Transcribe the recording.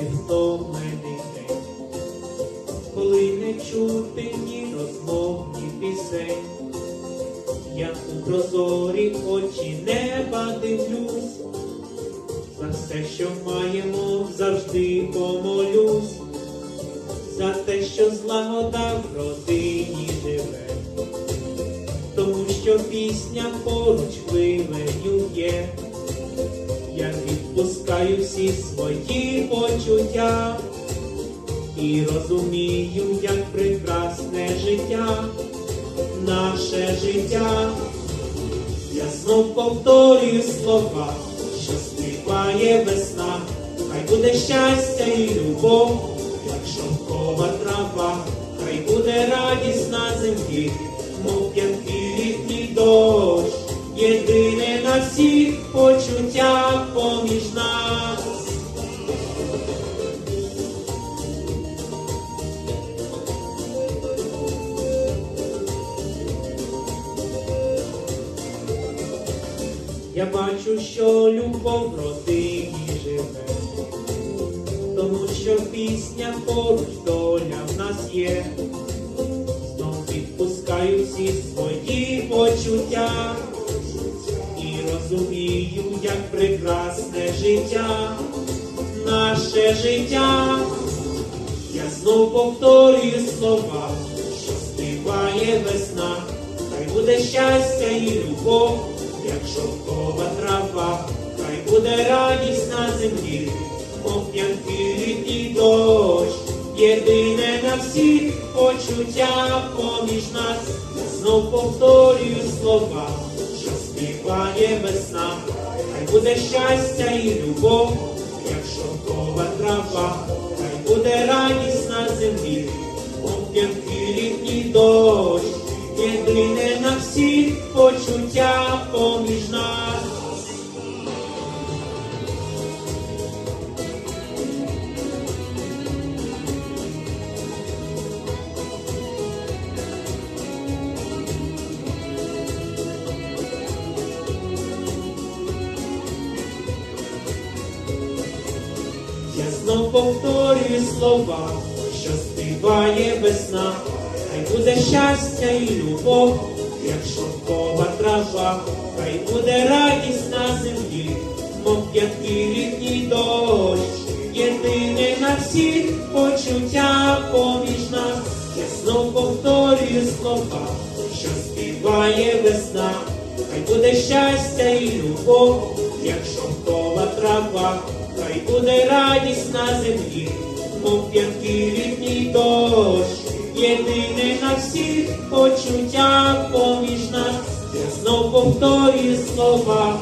спати втомлений день, коли не чути ні розмов, ні пісень. Я у прозорі очі неба дивлюсь, за все, що маємо, завжди помолюсь, за те, що злагода в родині живе, тому що пісня поруч. Я відпускаю всі свої почуття і розумію, як прекрасне життя, наше життя. Я знов повторюю слова, що співає весна, хай буде щастя і любов, як шовкова трава, хай буде радість на землі, мов п'янкий літній дощ, єдине на всіх почуття поміж нас. Я бачу, що любов в родині живе, тому що пісня поруч доля в нас є. Знов відпускаю всі свої почуття і розумію, як прекрасне життя, наше життя. Я знов повторюю слова, що співає весна, хай буде щастя і любов, як шовкова трава, хай буде радість на землі, мов п'янкий літній дощ, єдине на всіх почуття поміж нас, я знов повторюю слова, що співає весна, хай буде щастя і любов, як шовкова трава, хай буде радість на землі, мов Знов повторюю слова, що співає весна, хай буде щастя і любов, як шовкова трава, хай буде радість на землі, мов п'янкий літній дощ, єдине на всіх почуття поміж нас. Я знов повторюю слова, що співає весна, хай буде щастя і любов, як шовкова трава, хай буде радість на землі, мов п'ятий літній дощ, єдине на всіх почуття поміж нас, я знов повторюю слова,